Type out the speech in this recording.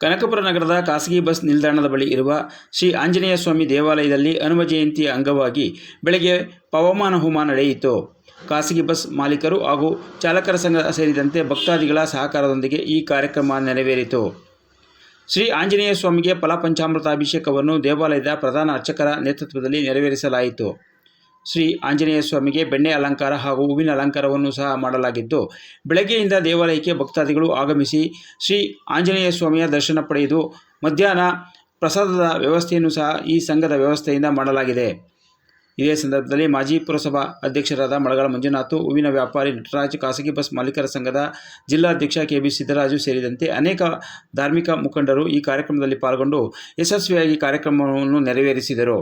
ಕನಕಪುರ ನಗರದ ಖಾಸಗಿ ಬಸ್ ನಿಲ್ದಾಣದ ಬಳಿ ಇರುವ ಶ್ರೀ ಆಂಜನೇಯ ಸ್ವಾಮಿ ದೇವಾಲಯದಲ್ಲಿ ಹನುಮ ಜಯಂತಿಯ ಅಂಗವಾಗಿ ಬೆಳಗ್ಗೆ ಪವಮಾನ ಹೋಮ ನಡೆಯಿತು. ಖಾಸಗಿ ಬಸ್ ಮಾಲೀಕರು ಹಾಗೂ ಚಾಲಕರ ಸಂಘ ಸೇರಿದಂತೆ ಭಕ್ತಾದಿಗಳ ಸಹಕಾರದೊಂದಿಗೆ ಈ ಕಾರ್ಯಕ್ರಮ ನೆರವೇರಿತು. ಶ್ರೀ ಆಂಜನೇಯ ಸ್ವಾಮಿಗೆ ಫಲಪಂಚಾಮೃತಾಭಿಷೇಕವನ್ನು ದೇವಾಲಯದ ಪ್ರಧಾನ ಅರ್ಚಕರ ನೇತೃತ್ವದಲ್ಲಿ ನೆರವೇರಿಸಲಾಯಿತು. ಶ್ರೀ ಆಂಜನೇಯ ಸ್ವಾಮಿಗೆ ಬೆಣ್ಣೆ ಅಲಂಕಾರ ಹಾಗೂ ಹೂವಿನ ಅಲಂಕಾರವನ್ನು ಸಹ ಮಾಡಲಾಗಿದ್ದು, ಬೆಳಗ್ಗೆಯಿಂದ ದೇವಾಲಯಕ್ಕೆ ಭಕ್ತಾದಿಗಳು ಆಗಮಿಸಿ ಶ್ರೀ ಆಂಜನೇಯ ಸ್ವಾಮಿಯ ದರ್ಶನ ಪಡೆದು ಮಧ್ಯಾಹ್ನ ಪ್ರಸಾದದ ವ್ಯವಸ್ಥೆಯನ್ನು ಸಹ ಈ ಸಂಘದ ವ್ಯವಸ್ಥೆಯಿಂದ ಮಾಡಲಾಗಿದೆ. ಇದೇ ಸಂದರ್ಭದಲ್ಲಿ ಮಾಜಿ ಪುರಸಭಾ ಅಧ್ಯಕ್ಷರಾದ ಮಳಗಾಲ ಮಂಜುನಾಥ್, ಹೂವಿನ ವ್ಯಾಪಾರಿ ನಟರಾಜ್, ಖಾಸಗಿ ಬಸ್ ಮಾಲೀಕರ ಸಂಘದ ಜಿಲ್ಲಾಧ್ಯಕ್ಷ ಕೆ. ಬಿ. ಸಿದ್ದರಾಜು ಸೇರಿದಂತೆ ಅನೇಕ ಧಾರ್ಮಿಕ ಮುಖಂಡರು ಈ ಕಾರ್ಯಕ್ರಮದಲ್ಲಿ ಪಾಲ್ಗೊಂಡು ಯಶಸ್ವಿಯಾಗಿ ಕಾರ್ಯಕ್ರಮವನ್ನು ನೆರವೇರಿಸಿದರು.